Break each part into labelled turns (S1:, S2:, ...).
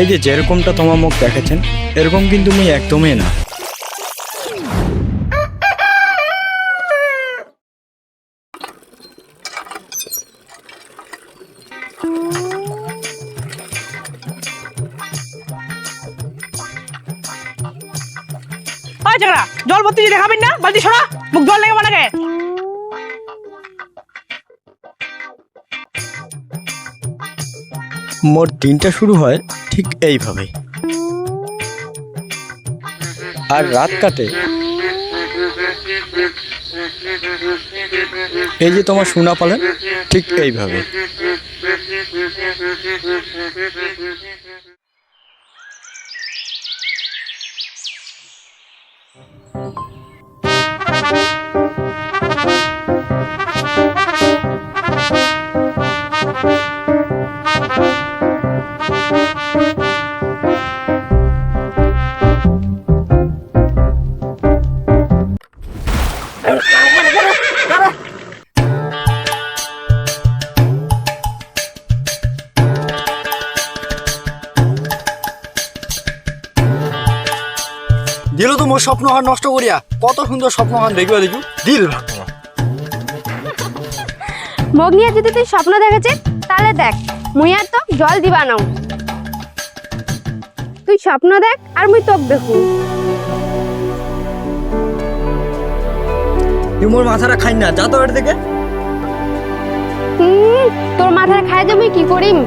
S1: এই যে যেরকমটা তোমার মুখ দেখেছেন এরকম কিন্তু মুই একদমই না।
S2: জল ভর্তি যদি খাবেন না বালতি সরা মুখ জল লেগে বানাকে।
S1: মোর দিনটা শুরু হয় ঠিক এইভাবে আর রাত কাটে। এই যে তোমার শোনা পালেন ঠিক এইভাবে।
S3: দিল তো মোর স্বপ্ন হান নষ্ট করিয়া কত সুন্দর স্বপ্ন হান দেখবে দেখু। দিল ভাঙবো
S4: মগ নিয়ে যদি তুই স্বপ্ন দেখেছিস তাহলে দেখ মুই আর তো জল দিবা নাও। তুই স্বপ্ন দেখ আর মুই তোক দেখু।
S3: তুই মোর মাথাটা খাই না যা তো এর থেকে
S4: তোর মাথার খাই যে মুই কি করিম?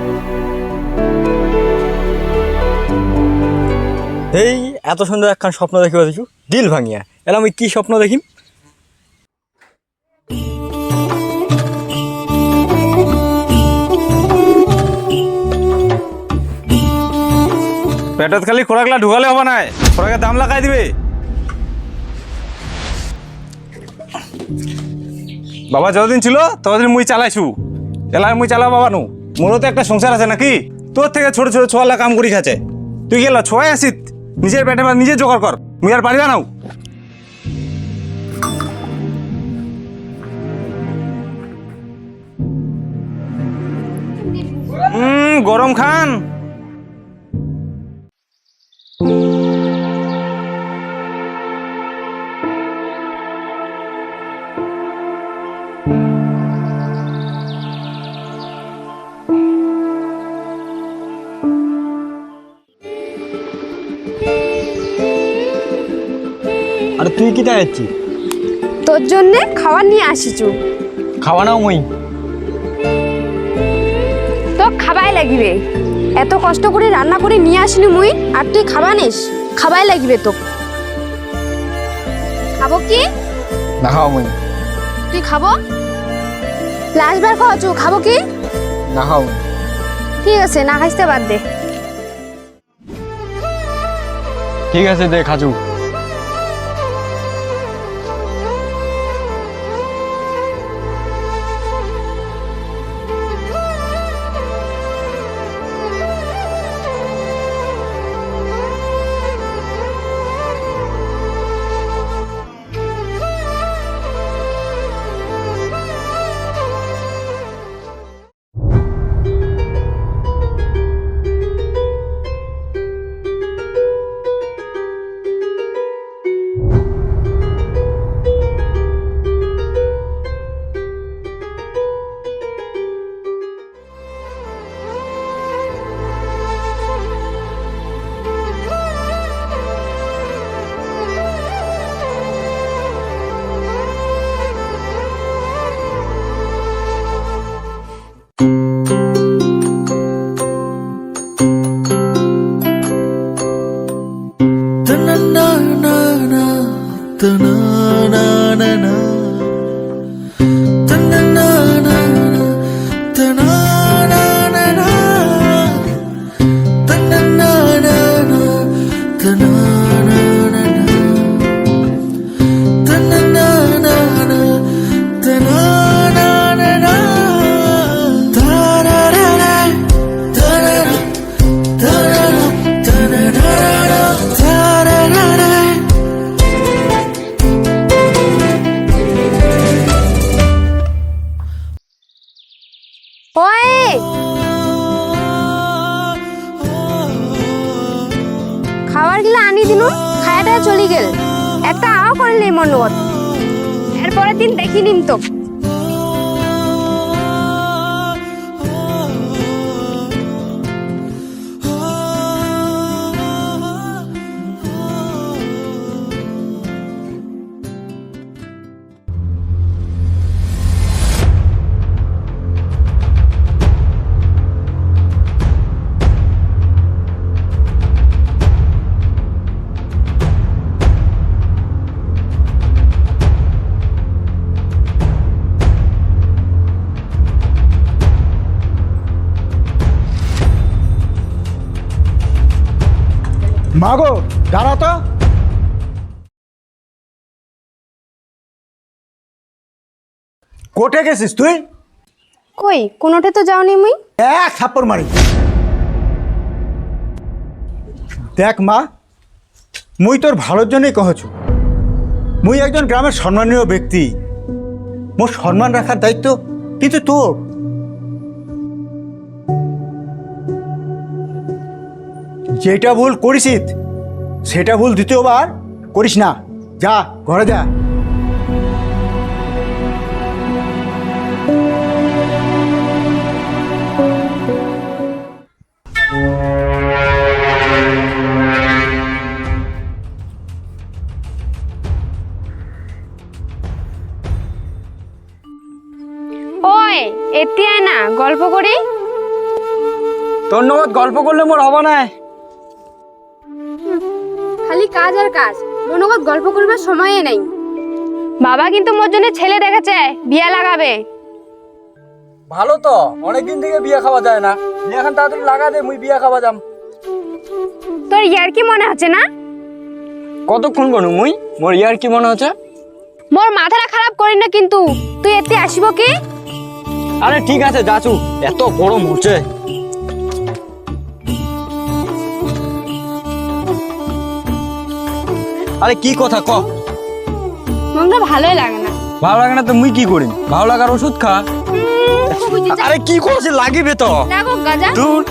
S1: এই এত সুন্দর একখান স্বপ্ন দেখিবা দেখু দিল ভাঙিয়া। এলা আমি কি স্বপ্ন দেখিম?
S5: পেটত খালি খোরাকলা ঢুকালে হবা নাই? খোরাকের দাম লাগাই দিবে। বাবা, যতদিন ছিল, ততদিন মুই চালাইছু। এলার মুই চালা বাবা নু মোরও তো একটা সংসার আছে নাকি? তোর থেকে ছোট ছোট ছোয়ালা কাম করি খাচ্ছে তুই গেল ছোয়াই আসিত নিজের পেটে বা নিজে জোগাড় কর। মুই আর পারিবা নাও গরম খান।
S1: আর তুই কি দেখাচ্ছি
S4: তোর জন্যে খাবার নিয়ে আসিছু
S1: খাওয়া নাও মুই।
S4: তো খাবাই লাগিবে। এত কষ্ট করে রান্না করে নিয়ে আসিনি মুই আর তুই খাবা নিস। খাবাই লাগিবে তো। খাব কি?
S1: না খাওয়া মুই।
S4: তুই খাব? লাস্ট বার খাওয়াছু খাব কি?
S1: না খাওয়া মুই।
S4: ঠিক আছে না খাইতে বাদ দে।
S1: ঠিক আছে দে খাজু
S4: আনি দিনু খায়াটা চলি গেল। একটা আও করলে মনোবত মন এরপরের দিন দেখি নিন তো
S3: মাগো দাঁড়া তো। কোটে গেছিস তুই?
S4: কই কোনোটে তো যাওনি মুই?
S3: এক থাপ্পড় মারি। দেখ মা মুই তোর ভালোর জন্যই কহছু। মুই একজন গ্রামের সম্মানীয় ব্যক্তি। মোর সম্মান রাখার দায়িত্ব কিন্তু তোর। যেটা ভুল করিসিত সেটা ভুল দ্বিতীয়বার করিস না। যা ঘরে যা।
S4: ওই এতিয়াই না গল্প করি।
S1: তোর নগদ গল্প করলে মোর হবা না।
S4: খালি কাজ আর কাজ। মনোগত গল্প করবার সময়ে নেই। বাবা কিন্তু মোর জন্য ছেলে দেখেছে বিয়া লাগাবে।
S1: ভালো তো অনেকদিন থেকে বিয়ে খাওয়া যায় না। এখন তাড়াতাড়ি লাগা দে মুই বিয়ে খাওয়া যাম।
S4: তোর ইয়ার কি মনে হচ্ছে না?
S1: কতক্ষণ করু মুই? মোর ইয়ার কি মনে হচ্ছে?
S4: মোর মাথাটা খারাপ করি না কিন্তু তুই এতে আসিব কি?
S1: আরে ঠিক আছে যাচু এত গরম হচ্ছে। আরে কি কথা ক?
S4: মনটা ভালোই লাগে না।
S1: ভালো লাগে না তো মুই কি করি? ভালো লাগার ওষুধ খা। আরে কি করছে লাগিবে তো।
S4: লাগো গাজা।
S1: দূর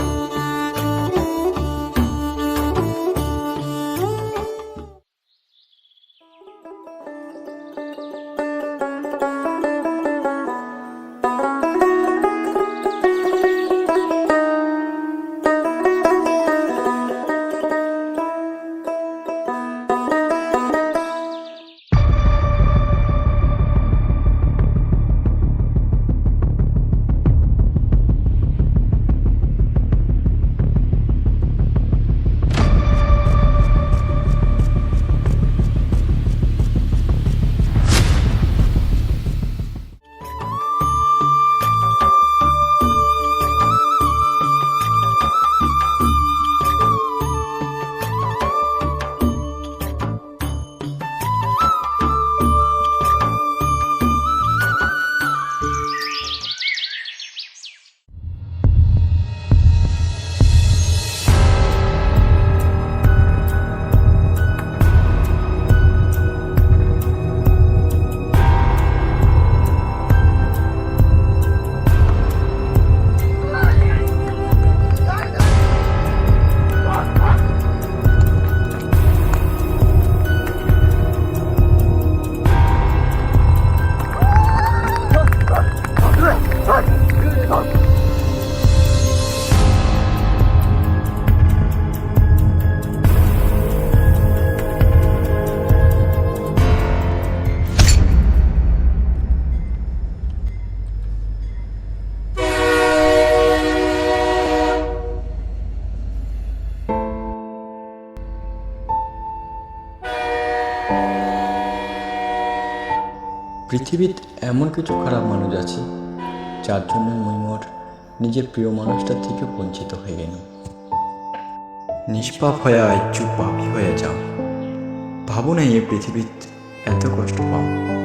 S6: পৃথিবীতে এমন কিছু খারাপ মানুষ আছে, যার জন্য মুই মোর নিজের প্রিয় মানুষটার থেকে বঞ্চিত হয়ে গেল নিষ্পাপ হয়ে আইচু পাপি হয়ে যাও। ভাবো না এই পৃথিবীতে এত কষ্ট পাও।